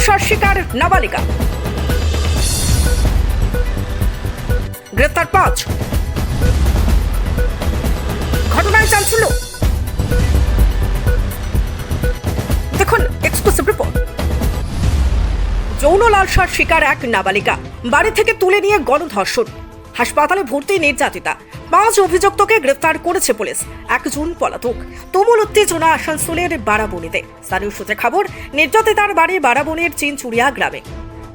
লালসার শিকার নাবালিকা। গ্রেপ্তার পাঁচ। ঘটনায় চালছিল দেখুন এক্সক্লুসিভ রিপোর্ট যৌন লালসার শিকার এক নাবালিকা, বাড়ি থেকে তুলে নিয়ে গণধর্ষণ। হাসপাতালে ভর্তি নির্যাতিতা। পাঁচ অভিযুক্তকে গ্রেফতার করেছে পুলিশ। এক জুন পলাতক। তুমুল উত্তেজনা আসানসোলের বারাবণীতে। স্থানীয় সূত্রে খবর, নির্যাতিতার বাড়ি বারাবণীর চিনচুড়িয়া গ্রামে।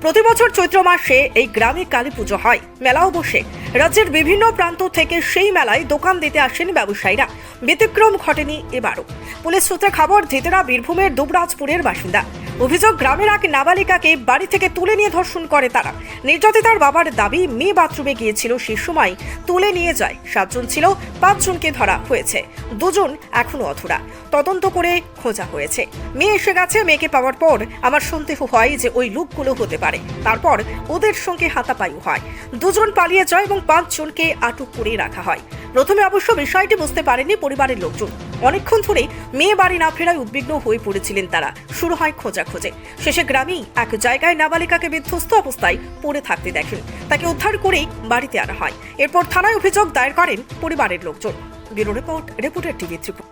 প্রতি বছর চৈত্র মাসে এই গ্রামে কালী পুজো হয়। মেলাও বসে। রাজ্যের বিভিন্ন প্রান্ত থেকে সেই মেলায় দোকান দিতে আসেন ব্যবসায়ীরা। ব্যতিক্রম ঘটেনি এবারও। পুলিশ সূত্রে খবর, ধৃতেরা বীরভূমের দুবরাজপুরের বাসিন্দা। অভিযোগ, গ্রামের এক নাবালিকাকে বাড়ি থেকে তুলে নিয়ে ধর্ষণ করে তারা। নির্যাতিতার বাবার দাবি, মেয়ে বাথরুমে গিয়েছিল সে সময়, তুলে নিয়ে যায়। সাতজন ছিল, পাঁচজনকে ধরা হয়েছে। দুজন এখনও অধরা। তদন্ত করে খোঁজা হয়েছে। মেয়ে এসে গেছে, মেয়েকে পাওয়ার পর আমার সন্দেহ হয় যে ওই লোকগুলো হতে পারে। তারপর ওদের সঙ্গে হাতাপায়ু হয়। দুজন পালিয়ে যায় এবং পাঁচজনকে আটক করে রাখা হয়। প্রথমে অবশ্য বিষয়টি বুঝতে পারেনি পরিবারের লোকজন। অনেকক্ষণ ধরে মেয়ে বাড়ি না ফেরায় উদ্বিগ্ন হয়ে পড়েছিলেন তারা। শুরু হয় খোঁজাখোঁজে। শেষে গ্রামেই এক জায়গায় নাবালিকাকে বিধ্বস্ত অবস্থায় পড়ে থাকতে দেখেন। তাকে উদ্ধার করেই বাড়িতে আনা হয়। এরপর থানায় অভিযোগ দায়ের করেন পরিবারের লোকজন। Bureau report, reporter TV Tripura.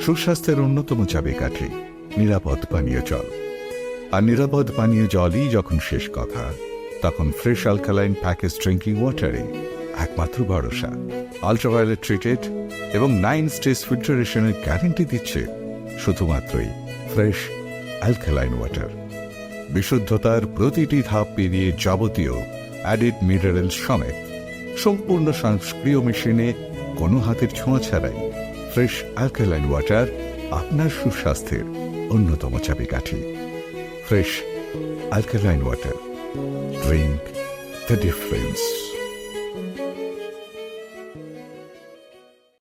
সুস্বাস্থ্যের অন্যতম চাবিকাঠি নিরাপদ পানীয় জল। আর নিরাপদ পানীয় জলই যখন শেষ কথা, তখন ফ্রেশ অ্যালকালাইন প্যাকেজ ড্রিঙ্কিং ওয়াটারে একমাত্র ভরসা। আলট্রাভায়োলেট ট্রিটেড এবং নাইন স্টেজ ফিল্টারেশনের গ্যারেন্টি দিচ্ছে শুধুমাত্রই ফ্রেশ অ্যালকালাইন ওয়াটার। বিশুদ্ধতার প্রতিটি ধাপ পেরিয়ে যাবতীয় অ্যাডিড মিনারেল সমেত সম্পূর্ণ সংস্ক্রিয় মেশিনে কোনো হাতের ছোঁয়া ছাড়াই ফ্রেশ অ্যালকালাইন ওয়াটার আপনার সুস্বাস্থ্যের অন্যতম চাবিকাঠি। Fresh alkaline water, drink the difference.